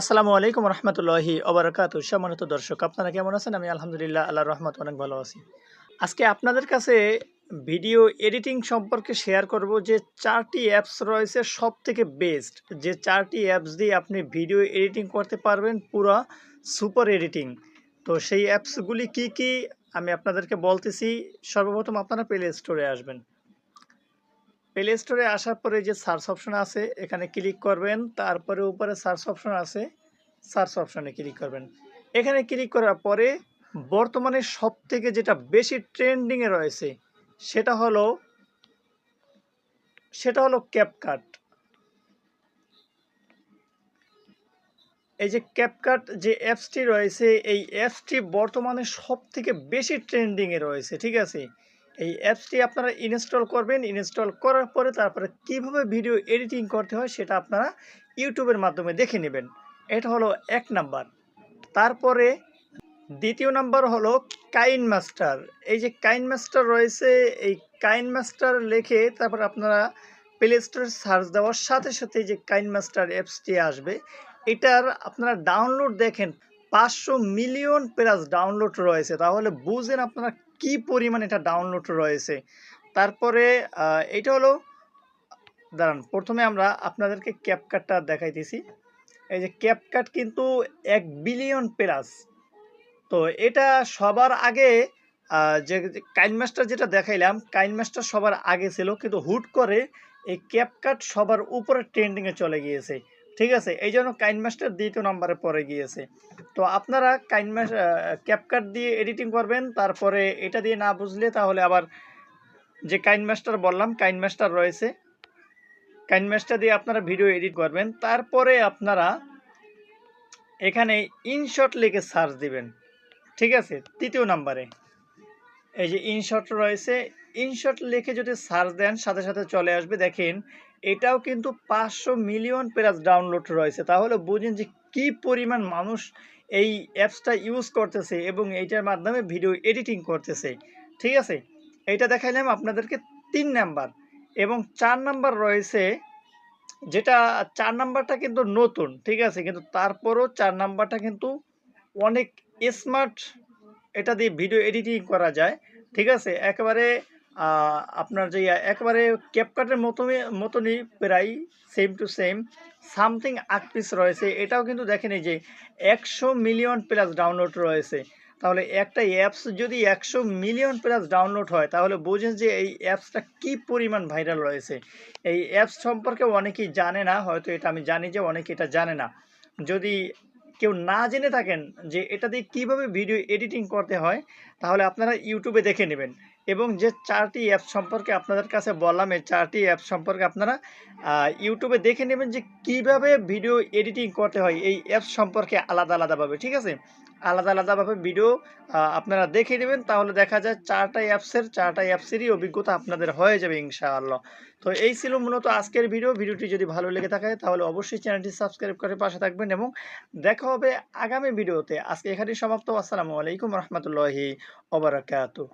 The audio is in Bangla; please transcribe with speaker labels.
Speaker 1: আসসালামু আলাইকুম রহমতুল্লাহি ওবরাকাত। সম্মানিত দর্শক, আপনারা কেমন আছেন? আমি আলহামদুলিল্লাহ, আল্লাহর রহমত অনেক ভালো আছি। আজকে আপনাদের কাছে ভিডিও এডিটিং সম্পর্কে শেয়ার করব যে চারটি অ্যাপস রয়েছে সব থেকে বেস্ট। যে চারটি অ্যাপস দিয়ে আপনি ভিডিও এডিটিং করতে পারবেন, পুরো সুপার এডিটিং। তো সেই অ্যাপসগুলি কি কি আমি আপনাদেরকে বলতেছি, সর্বপ্রথম আপনারা প্লে স্টোরে আসবেন। প্লে স্টোরে আসার পরে যে সার্চ অপশন আছে, এখানে ক্লিক করবেন। তারপরে উপরে সার্চ অপশন আছে সার্চ অপশনে ক্লিক করবেন। এখানে ক্লিক করার পরে বর্তমানে সব থেকে যেটা বেশি ট্রেন্ডিংয়ে রয়েছে, সেটা হলো সেটা হলো ক্যাপকাট এই যে ক্যাপকাট যে অ্যাপসটি রয়েছে, এই অ্যাপসটি বর্তমানে সব থেকে বেশি ট্রেন্ডিংয়ে রয়েছে, ঠিক আছে? এই অ্যাপসটি আপনারা ইনস্টল করবেন। ইনস্টল করার পরে তারপরে কীভাবে ভিডিও এডিটিং করতে হয় সেটা আপনারা ইউটিউবের মাধ্যমে দেখে নেবেন। এটা হলো এক নাম্বার। তারপরে দ্বিতীয় নাম্বার হলো কাইন মাস্টার। এই যে কাইন মাস্টার রয়েছে, এই কাইন মাস্টার লেখে তারপর আপনারা প্লে স্টোরে সার্চ দেওয়ার সাথে সাথে যে কাইন মাস্টার অ্যাপসটি আসবে, এটার আপনারা ডাউনলোড দেখেন, পাঁচশো মিলিয়ন প্লাস ডাউনলোড রয়েছে। তাহলে বুঝেন আপনারা কি পরিমাণ এটা ডাউনলোড রয়েছে? তারপরে এটা হলো, দাঁড়ান, প্রথমে আমরা আপনাদেরকে ক্যাপকাটটা দেখাইতেছি। এই যে ক্যাপকাট কিন্তু এক বিলিয়ন প্লাস তো এটা সবার আগে যে কাইন মাস্টার যেটা দেখাইলাম, কাইন মাস্টার সবার আগে ছিল, কিন্তু হুট করে এই ক্যাপকাট সবার উপরে ট্রেন্ডিংয়ে চলে গিয়েছে। ঠিক আছে? এই জন্য কাইন মাস্টার দ্বিতীয় নম্বরে পরে গিয়েছে। তো আপনারা কাইন মাস ক্যাপকাট দিয়ে এডিটিং করবেন, তারপরে এটা দিয়ে না বুঝলে তাহলে আবার যে কাইন মাস্টার বললাম, কাইন মাস্টার রয়েছে। কাইন মাস্টার দিয়ে আপনারা ভিডিও এডিট করবেন, তারপরে আপনারা এখানে ইনশট লিখে সার্চ দিবেন। ঠিক আছে? তৃতীয় নাম্বারে। এই যে ইনশট রয়েছে ইনশট লিখে যদি সার্চ দেন, সাথে সাথে চলে আসবে। দেখেন, এটাও কিন্তু পাঁচশো মিলিয়ন প্লাস ডাউনলোড রয়েছে। তাহলে বুঝেন যে কি পরিমাণ মানুষ এই অ্যাপসটা ইউজ করতেছে এবং এইটার মাধ্যমে ভিডিও এডিটিং করতেছে। ঠিক আছে? এইটা দেখাইলাম আপনাদেরকে তিন নাম্বার এবং চার নাম্বার রয়েছে যেটা, চার নাম্বারটা কিন্তু নতুন, ঠিক আছে? কিন্তু তারপরও চার নাম্বারটা কিন্তু অনেক স্মার্ট এটা দিয়ে ভিডিও এডিটিং করা যায়। ঠিক আছে? একেবারে আপনার যে একেবারে ক্যাপকাটের মতনই মতনই প্রায় সেম টু সেম সামথিং আট পিস রয়েছে। এটাও কিন্তু দেখেন যে একশো মিলিয়ন প্লাস ডাউনলোড রয়েছে। তাহলে একটা অ্যাপস যদি একশো মিলিয়ন প্লাস ডাউনলোড হয়, তাহলে বোঝেন যে এই অ্যাপসটা কি পরিমাণ ভাইরাল রয়েছে। এই অ্যাপস সম্পর্কে অনেকেই জানে না, হয়তো এটা আমি জানি যে অনেকে এটা জানে না। যদি কেউ না জেনে থাকেন যে এটা দিয়ে কীভাবে ভিডিও এডিটিং করতে হয়, তাহলে আপনারা ইউটিউবে দেখে নেবেন। এবং যে চারটি অ্যাপ সম্পর্কে আপনাদের কাছে বললাম, এই চারটি অ্যাপ সম্পর্কে আপনারা ইউটিউবে দেখে নেবেন যে কীভাবে ভিডিও এডিটিং করতে হয়। এই অ্যাপস সম্পর্কে আলাদা আলাদাভাবে, ঠিক আছে? আলাদা আলাদাভাবে ভিডিও আপনারা দেখে নেবেন, তাহলে দেখা যায় চারটা অ্যাপসের, চারটা অ্যাপসেরই অভিজ্ঞতা আপনাদের হয়ে যাবে, ইনশাআল্লাহ। তো এই ছিল মূলত আজকের ভিডিও। ভিডিওটি যদি ভালো লেগে থাকে, তাহলে অবশ্যই চ্যানেলটি সাবস্ক্রাইব করে পাশে থাকবেন এবং দেখা হবে আগামী ভিডিওতে। আজকে এখানেই সমাপ্ত। আসসালামু আলাইকুম রহমতুল্লাহি ওবরাকাতু